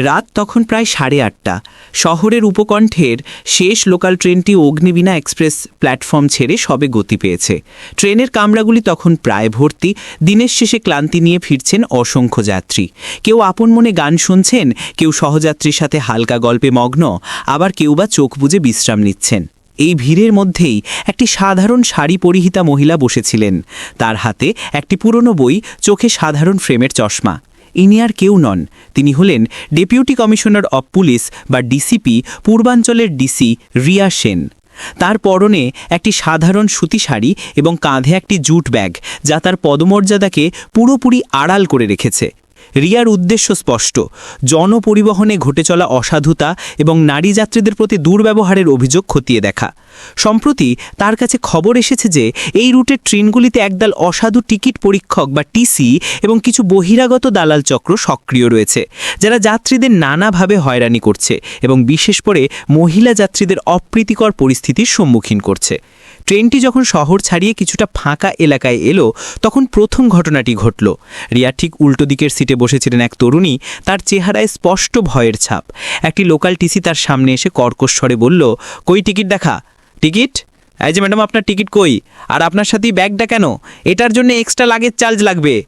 রাত তখন প্রায় সাড়ে আটটা। শহরের উপকণ্ঠের শেষ লোকাল ট্রেনটি অগ্নিবীণা এক্সপ্রেস প্ল্যাটফর্ম ছেড়ে সবে গতি পেয়েছে। ট্রেনের কামরাগুলি তখন প্রায় ভর্তি। দিনের শেষে ক্লান্তি নিয়ে ফিরছেন অসংখ্য যাত্রী। কেউ আপন মনে গান শুনছেন, কেউ সহযাত্রীর সাথে হালকা গল্পে মগ্ন, আবার কেউ বা চোখ বুজে বিশ্রাম নিচ্ছেন। এই ভিড়ের মধ্যেই একটি সাধারণ শাড়ি পরিহিতা মহিলা বসেছিলেন। তার হাতে একটি পুরনো বই, চোখে সাধারণ ফ্রেমের চশমা। ইনি আর কেউ নন। তিনি হলেন ডেপুটি কমিশনার অব পুলিশ বা ডিসিপি পূর্বাঞ্চলের ডিসি রিয়া সেন। তার পরনে একটি সাধারণ সুতি শাড়ি এবং কাঁধে একটি জুট ব্যাগ, যা তার পদমর্যাদাকে পুরোপুরি আড়াল করে রেখেছে। রিয়ার উদ্দেশ্য স্পষ্ট। জনপরিবহনে ঘটে চলা অসাধুতা এবং নারী যাত্রীদের প্রতি দুর্ব্যবহারের অভিযোগ খতিয়ে দেখা। সম্প্রতি তার কাছে খবর এসেছে যে, এই রুটের ট্রেনগুলিতে একদল অসাধু টিকিট পরীক্ষক বা টিসি এবং কিছু বহিরাগত দালাল চক্র সক্রিয় রয়েছে, যারা যাত্রীদের নানাভাবে হয়রানি করছে এবং বিশেষ করে মহিলা যাত্রীদের অপ্রীতিকর পরিস্থিতির সম্মুখীন করছে। ট্রেনটি যখন শহর ছাড়িয়ে কিছুটা ফাঁকা এলাকায় এলো, তখন প্রথম ঘটনাটি ঘটল। রিয়া ঠিক উল্টো দিকের সিটে বসেছিলেন এক তরুণী। তার চেহারায় স্পষ্ট ভয়ের ছাপ। একটি লোকাল টিসি তার সামনে এসে কর্কশ্বরে বলল, কই টিকিট দেখা? টিকিট? এই যে ম্যাডাম, আপনার টিকিট কই? আর আপনার সাথেই ব্যাগটা কেন? এটার জন্য এক্সট্রা লাগেজ চার্জ লাগবে।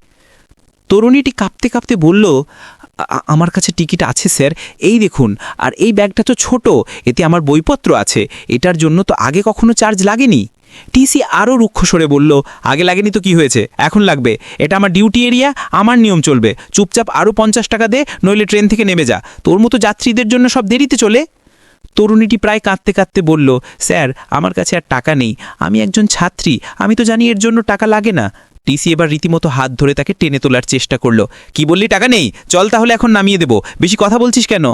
তরুণীটি কাঁপতে কাঁপতে বলল "আ- আমার কাছে টিকিট আছে, স্যার। এই দেখুন, আর এই ব্যাগটা তো ছোট, এতে আমার বইপত্র আছে। এটার জন্য তো আগে কখনো চার্জ লাগেনি। টিসি আরও রুক্ষ সরে বলল, আগে লাগেনি তো কি হয়েছে? এখন লাগবে। এটা আমার ডিউটি এরিয়া, আমার নিয়ম চলবে। চুপচাপ আরও পঞ্চাশ টাকা দে, নইলে ট্রেন থেকে নেমে যা। তোর মতো যাত্রীদের জন্য সব দেরিতে চলে? তরুণীটি প্রায় কাঁদতে কাঁদতে বলল, স্যার, আমার কাছে আর টাকা নেই। আমি একজন ছাত্রী। আমি তো জানি এর জন্য টাকা লাগে না। টিসি এবার রীতিমতো হাত ধরে তাকে টেনে তোলার চেষ্টা করল। কি বললি, টাকা নেই? চল তাহলে এখন নামিয়ে দেবো। বেশি কথা বলছিস কেন?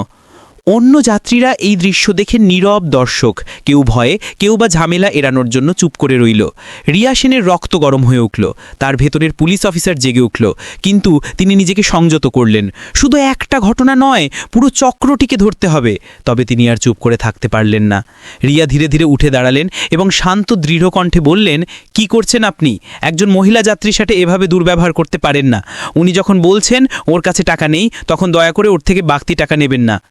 অন্য যাত্রীরা এই দৃশ্য দেখে নীরব দর্শক। কেউ ভয়ে, কেউ বা ঝামেলা এড়ানোর জন্য চুপ করে রইল। রিয়া সেনের রক্ত গরম হয়ে উঠল। তার ভেতরের পুলিশ অফিসার জেগে উঠল। কিন্তু তিনি নিজেকে সংযত করলেন। শুধু একটা ঘটনা নয়, পুরো চক্রটিকে ধরতে হবে। তবে তিনি আর চুপ করে থাকতে পারলেন না। রিয়া ধীরে ধীরে উঠে দাঁড়ালেন এবং শান্ত, দৃঢ় কণ্ঠে বললেন, কি করছেন আপনি? একজন মহিলা যাত্রীর সাথে এভাবে দুর্ব্যবহার করতে পারেন না। উনি যখন বলছেন, ওর কাছে টাকা নেই তখন দয়া করে ওর থেকে বাড়তি টাকা নেবেন না।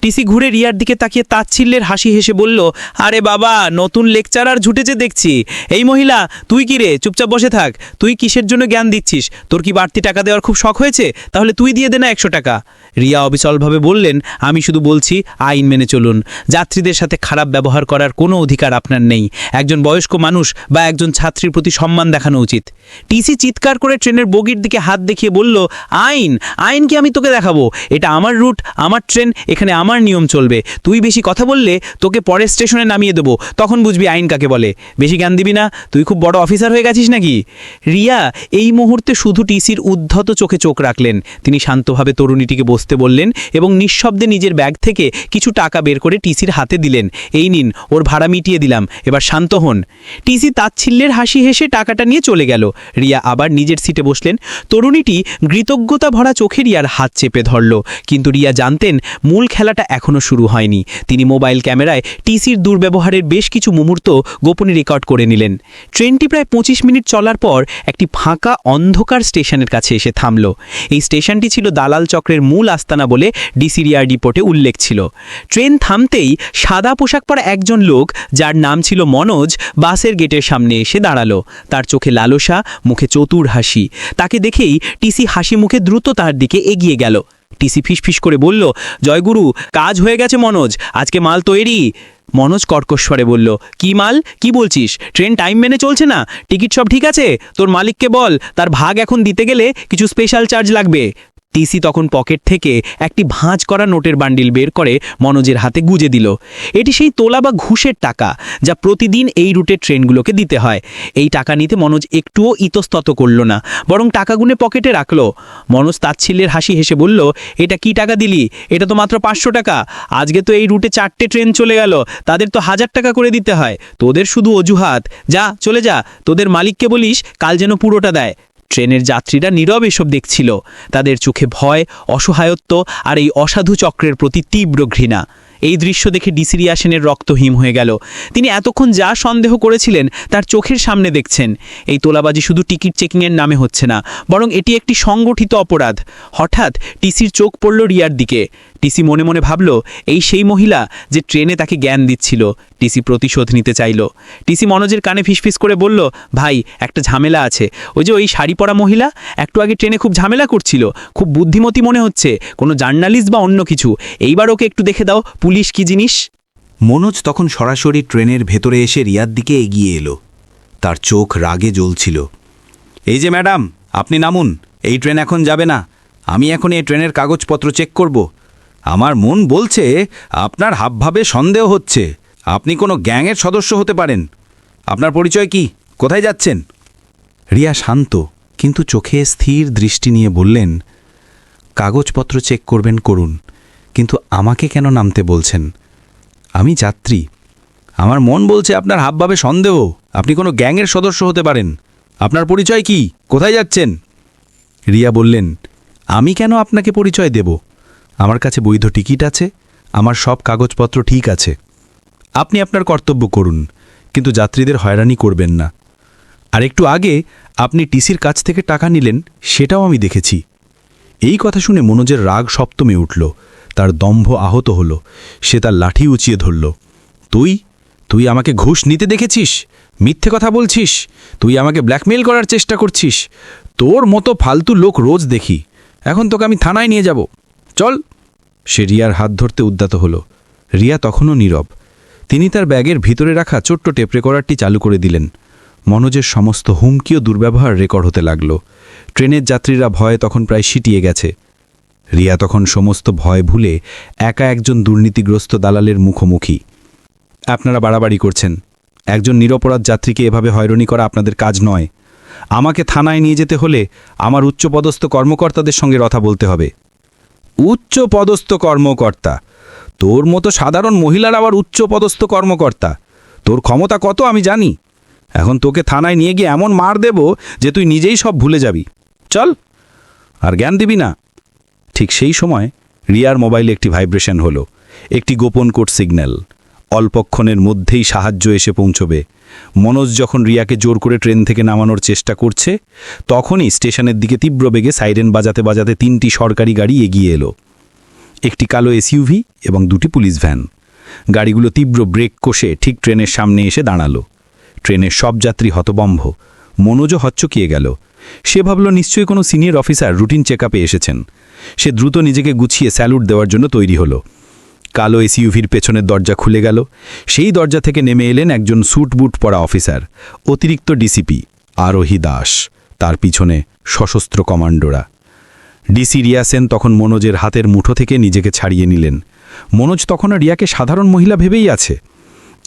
টিসি ঘুরে রিয়ার দিকে তাকিয়ে তাচ্ছিল্যের হাসি হেসে বলল, আরে বাবা, নতুন লেকচারার ঝুটেছে দেখছি। এই মহিলা, তুই কি রে? চুপচাপ বসে থাক। তুই কিসের জন্য জ্ঞান দিচ্ছিস? তোর কি বাড়তি টাকা দেওয়ার খুব শখ হয়েছে? তাহলে তুই দিয়ে দে না একশো টাকা। রিয়া অবিচলভাবে বললেন, আমি শুধু বলছি, আইন মেনে চলুন। যাত্রীদের সাথে খারাপ ব্যবহার করার কোনো অধিকার আপনার নেই। একজন বয়স্ক মানুষ বা একজন ছাত্রীর প্রতি সম্মান দেখানো উচিত। টিসি চিৎকার করে ট্রেনের বগির দিকে হাত দেখিয়ে বলল, আইন আইন কি আমি তোকে দেখাবো? এটা আমার রুট, আমার ট্রেন, এখানে আমার নিয়ম চলবে। তুই বেশি কথা বললে তোকে পরের স্টেশনে নামিয়ে দেবো। তখন বুঝবি আইন কাকে বলে। বেশি জ্ঞান দিবি না। তুই খুব বড় অফিসার হয়ে গেছিস নাকি? রিয়া, এই মুহূর্তে শুধু টিসির উদ্ধত চোখে চোখ রাখলেন। তিনি শান্তভাবে তরুণীটিকে বসতে বললেন এবং নিঃশব্দে নিজের ব্যাগ থেকে কিছু টাকা বের করে টিসির হাতে দিলেন। এই নিন, ওর ভাড়া মিটিয়ে দিলাম। এবার শান্ত হন। টিসি তাচ্ছিল্যের হাসি হেসে টাকাটা নিয়ে চলে গেল। রিয়া আবার নিজের সিটে বসলেন। তরুণীটি কৃতজ্ঞতা ভরা চোখে রিয়ার হাত চেপে ধরল। কিন্তু রিয়া জানতেন, মূল খেলাটা এখনও শুরু হয়নি। তিনি মোবাইল ক্যামেরায় টিসির দুর্ব্যবহারের বেশ কিছু মুহূর্ত গোপনে রেকর্ড করে নিলেন। ট্রেনটি প্রায় পঁচিশ মিনিট চলার পর একটি ফাঁকা অন্ধকার স্টেশনের কাছে এসে থামল। এই স্টেশনটি ছিল দালাল চক্রের মূল আস্তানা বলে ডিসিরিয়ার রিপোর্টে উল্লেখ ছিল। ট্রেন থামতেই সাদা পোশাক পরা একজন লোক, যার নাম ছিল মনোজ, বাসের গেটের সামনে এসে দাঁড়াল। তার চোখে লালসা, মুখে চতুর হাসি। তাকে দেখেই টিসি হাসি মুখে দ্রুত তার দিকে এগিয়ে গেল। টিসি ফিসফিস করে বলল, জয়গুরু, কাজ হয়ে গেছে মনোজ, আজকে মাল তৈরি। মনোজ কর্কশ্বরে বলল, কি মাল? কি বলছিস? ট্রেন টাইম মেনে চলছে না? টিকিট সব ঠিক আছে? তোর মালিককে বল, তার ভাগ এখন দিতে গেলে কিছু স্পেশাল চার্জ লাগবে। টিসি তখন পকেট থেকে একটি ভাঁজ করা নোটের বান্ডিল বের করে মনোজের হাতে গুজে দিল। এটি সেই তোলা বা ঘুষের টাকা যা প্রতিদিন এই রুটের ট্রেনগুলোকে দিতে হয়। এই টাকা নিতে মনোজ একটুও ইতস্তত করল না, বরং টাকা গুনে পকেটে রাখল। মনোজ তাচ্ছিল্যের হাসি হেসে বলল, এটা কি টাকা দিলি? এটা তো মাত্র পাঁচশো টাকা। আজকে তো এই রুটে চারটে ট্রেন চলে গেল। তাদের তো হাজার টাকা করে দিতে হয়। তোদের শুধু অজুহাত। যা, চলে যা। তোদের মালিককে বলিস, কাল যেন পুরোটা দেয়। ট্রেনের যাত্রীরা নীরব এসব দেখছিল। তাদের চোখে ভয়, অসহায়ত্ব আর এই অসাধু চক্রের প্রতি তীব্র ঘৃণা। এই দৃশ্য দেখে ডিসিরিয়া সেনের রক্ত হিম হয়ে গেল। তিনি এতক্ষণ যা সন্দেহ করেছিলেন তার চোখের সামনে দেখছেন। এই তোলাবাজি শুধু টিকিট চেকিংয়ের নামে হচ্ছে না, বরং এটি একটি সংগঠিত অপরাধ। হঠাৎ টিসির চোখ পড়ল রিয়ার দিকে। টিসি মনে মনে ভাবল, এই সেই মহিলা যে ট্রেনে তাকে জ্ঞান দিচ্ছিল। টিসি প্রতিশোধ নিতে চাইল। টিসি মনোজের কানে ফিসফিস করে বলল, ভাই, একটা ঝামেলা আছে। ওই যে ওই শাড়ি পরা মহিলা একটু আগে ট্রেনে খুব ঝামেলা করছিল। খুব বুদ্ধিমতী মনে হচ্ছে, কোনো জার্নালিস্ট বা অন্য কিছু। এইবার ওকে একটু দেখে দাও, পুলিশ কি জিনিস? মনোজ তখন সরাসরি ট্রেনের ভেতরে এসে রিয়ার দিকে এগিয়ে এলো। তার চোখ রাগে জ্বলছিল। এই যে ম্যাডাম, আপনি নামুন। এই ট্রেন এখন যাবে না। আমি এখন এই ট্রেনের কাগজপত্র চেক করব। আমার মন বলছে আপনার হাবভাবে সন্দেহ হচ্ছে। আপনি কোনো গ্যাংয়ের সদস্য হতে পারেন। আপনার পরিচয় কি? কোথায় যাচ্ছেন? রিয়া শান্ত, কিন্তু চোখে স্থির দৃষ্টি নিয়ে বললেন, কাগজপত্র চেক করবেন, করুন, কিন্তু আমাকে কেন নামতে বলছেন? আমি যাত্রী। আমার মন বলছে আপনার হাবভাবে সন্দেহ। আপনি কোনো গ্যাংয়ের সদস্য হতে পারেন। আপনার পরিচয় কি? কোথায় যাচ্ছেন? রিয়া বললেন, আমি কেন আপনাকে পরিচয় দেব? আমার কাছে বৈধ টিকিট আছে, আমার সব কাগজপত্র ঠিক আছে। আপনি আপনার কর্তব্য করুন, কিন্তু যাত্রীদের হয়রানি করবেন না। আর একটু আগে আপনি টিসির কাছ থেকে টাকা নিলেন, সেটাও আমি দেখেছি। এই কথা শুনে মনোজের রাগ সপ্তমে উঠল, তার দম্ভ আহত হল, সে তার লাঠি উঁচিয়ে ধরল। তুই? তুই আমাকে ঘুষ নিতে দেখেছিস? মিথ্যে কথা বলছিস? তুই আমাকে ব্ল্যাকমেল করার চেষ্টা করছিস? তোর মতো ফালতু লোক রোজ দেখি। এখন তোকে আমি থানায় নিয়ে যাব। চল। সে রিয়ার হাত ধরতে উদ্যত হল। রিয়া তখনও নীরব। তিনি তার ব্যাগের ভিতরে রাখা ছোট্ট টেপ রেকর্ডারটি চালু করে দিলেন। মনোজের সমস্ত হুমকি ও দুর্ব্যবহার রেকর্ড হতে লাগল। ট্রেনের যাত্রীরা ভয়ে তখন প্রায় সিটিয়ে গেছে। রিয়া তখন সমস্ত ভয় ভুলে একা একজন দুর্নীতিগ্রস্ত দালালের মুখোমুখি। আপনারা বাড়াবাড়ি করছেন। একজন নিরপরাধ যাত্রীকে এভাবে হয়রানি করা আপনাদের কাজ নয়। আমাকে থানায় নিয়ে যেতে হলে আমার উচ্চপদস্থ কর্মকর্তাদের সঙ্গে কথা বলতে হবে। উচ্চপদস্থ কর্মকর্তা। তোর মতো সাধারণ মহিলার আবার উচ্চপদস্থ কর্মকর্তা। তোর ক্ষমতা কত আমি জানি। এখন তোকে থানায় নিয়ে গিয়ে এমন মার দেব যে তুই নিজেই সব ভুলে যাবি। চল। আর জ্ঞান দিবি না। ঠিক সেই সময় রিয়ার মোবাইলে একটি ভাইব্রেশন হলো। একটি গোপন কোড সিগন্যাল। অল্পক্ষণের মধ্যেই সাহায্য এসে পৌঁছবে। মনোজ যখন রিয়াকে জোর করে ট্রেন থেকে নামানোর চেষ্টা করছে, তখনই স্টেশনের দিকে তীব্র বেগে সাইরেন বাজাতে বাজাতে তিনটি সরকারি গাড়ি এগিয়ে এলো। একটি কালো এসইউভি এবং দুটি পুলিশ ভ্যান। গাড়িগুলো তীব্র ব্রেক কষে ঠিক ট্রেনের সামনে এসে দাঁড়াল। ট্রেনের সব যাত্রী হতবম্ভ মনোজও হচ্চকিয়ে গেল। সে ভাবল নিশ্চয়ই কোনো সিনিয়র অফিসার রুটিন চেক এসেছেন। সে দ্রুত নিজেকে গুছিয়ে স্যালুট দেওয়ার জন্য তৈরি হলো। কালো এসইউভির পেছনের দরজা খুলে গেল। সেই দরজা থেকে নেমে এলেন একজন স্যুট বুট পরা অফিসার, অতিরিক্ত ডিসিপি আরোহী দাস, তার পিছনে সশস্ত্র কমান্ডোরা। ডিসি রিয়া সেন তখন মনোজের হাতের মুঠো থেকে নিজেকে ছাড়িয়ে নিলেন। মনোজ তখন রিয়াকে সাধারণ মহিলা ভেবেই আছে।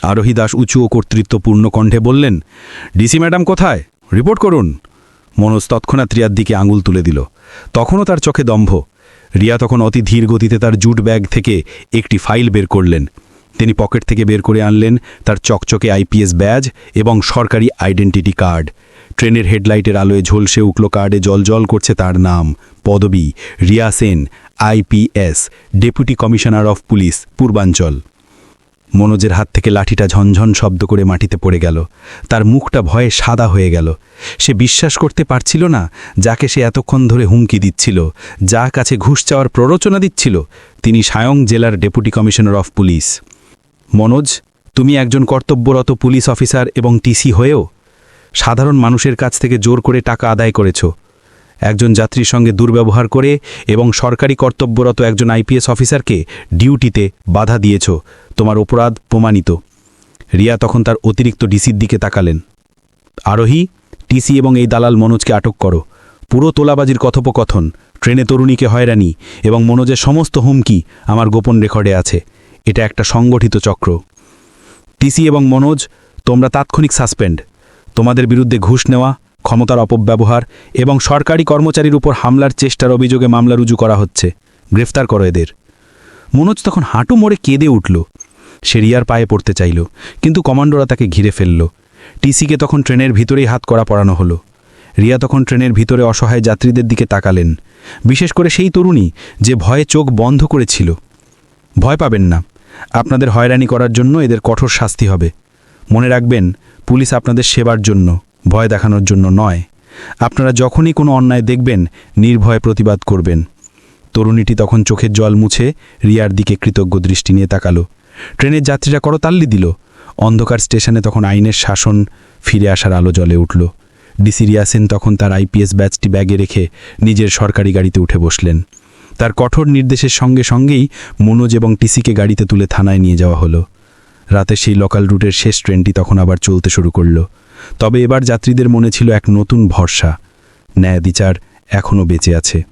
আরোহী দাস উঁচু ও কর্তৃত্বপূর্ণ কণ্ঠে বললেন, ডিসি ম্যাডাম কোথায়? রিপোর্ট করুন। মনোজ তৎক্ষণাৎ রিয়ার দিকে আঙুল তুলে দিল। তখনও তার চোখে দম্ভ। রিয়া তখন অতি ধীর গতিতে তার জুট ব্যাগ থেকে একটি ফাইল বের করলেন। তিনি পকেট থেকে বের করে আনলেন তার চকচকে আইপিএস ব্যাজ এবং সরকারি আইডেন্টিটি কার্ড। ট্রেনের হেডলাইটের আলোয় ঝলসে উঠল কার্ডে জলজল করছে তার নাম। পদবী Riya Sen, IPS, deputy commissioner of police, পূর্বাঞ্চল। মনোজের হাত থেকে লাঠিটা ঝনঝন শব্দ করে মাটিতে পড়ে গেল। তার মুখটা ভয়ে সাদা হয়ে গেল। সে বিশ্বাস করতে পারছিল না যাকে সে এতক্ষণ ধরে হুমকি দিচ্ছিল যা কাছে ঘুষ চাওয়ার প্ররোচনা দিচ্ছিল। তিনি সায়ং জেলার deputy commissioner of police. Manoj, তুমি একজন কর্তব্যরত পুলিশ অফিসার এবং টিসি হয়েও সাধারণ মানুষের কাছ থেকে জোর করে টাকা আদায় করেছ। একজন যাত্রীর সঙ্গে দুর্ব্যবহার করে এবং সরকারি কর্তব্যরত একজন আইপিএস অফিসারকে ডিউটিতে বাধা দিয়েছ। তোমার অপরাধ প্রমাণিত। রিয়া তখন তার অতিরিক্ত ডিসির দিকে তাকালেন। আরোহী, টিসি এবং এই দালাল মনোজকে আটক করো। পুরো তোলাবাজির কথোপকথন, ট্রেনে তরুণীকে হয়রানি এবং মনোজের সমস্ত হুমকি আমার গোপন রেকর্ডে আছে। এটা একটা সংগঠিত চক্র। টিসি এবং মনোজ, তোমরা তাৎক্ষণিক সাসপেন্ড। তোমাদের বিরুদ্ধে ঘুষ নেওয়া ক্ষমতার অপব্যবহার এবং সরকারি কর্মচারীর উপর হামলার চেষ্টার অভিযোগে মামলা রুজু করা হচ্ছে। গ্রেফতার করো এদের। মনোজ তখন হাঁটু মোড়ে কেঁদে উঠল। সে রিয়ার পায়ে পড়তে চাইল, কিন্তু কমান্ডোরা তাকে ঘিরে ফেলল। টিসিকে তখন ট্রেনের ভিতরেই হাত করা পড়ানো হলো। রিয়া তখন ট্রেনের ভিতরে অসহায় যাত্রীদের দিকে তাকালেন। বিশেষ করে সেই তরুণী যে ভয়ে চোখ বন্ধ করেছিল। ভয় পাবেন না। আপনাদের হয়রানি করার জন্য এদের কঠোর শাস্তি হবে। মনে রাখবেন, পুলিশ আপনাদের সেবার জন্য। ভয় দেখানোর জন্য নয়। আপনারা যখনই কোনো অন্যায় দেখবেন, নির্ভয়ে প্রতিবাদ করবেন। তরুণীটি তখন চোখের জল মুছে রিয়ার দিকে কৃতজ্ঞ দৃষ্টি নিয়ে তাকালো। ট্রেনের যাত্রীরা করতাল্লি দিল। অন্ধকার স্টেশনে তখন আইনের শাসন ফিরে আসার আলো জ্বলে উঠল। ডিসি রিয়াসেন তখন তার আইপিএস ব্যাচটি ব্যাগে রেখে নিজের সরকারি গাড়িতে উঠে বসলেন। তার কঠোর নির্দেশের সঙ্গে সঙ্গেই মনোজ এবং টিসিকে গাড়িতে তুলে থানায় নিয়ে যাওয়া হলো। রাতে সেই লোকাল রুটের শেষ ট্রেনটি তখন আবার চলতে শুরু করল। তবে এবার যাত্রীদের মনে ছিল এক নতুন ভরসা। ন্যায় বিচার এখনও বেঁচে আছে।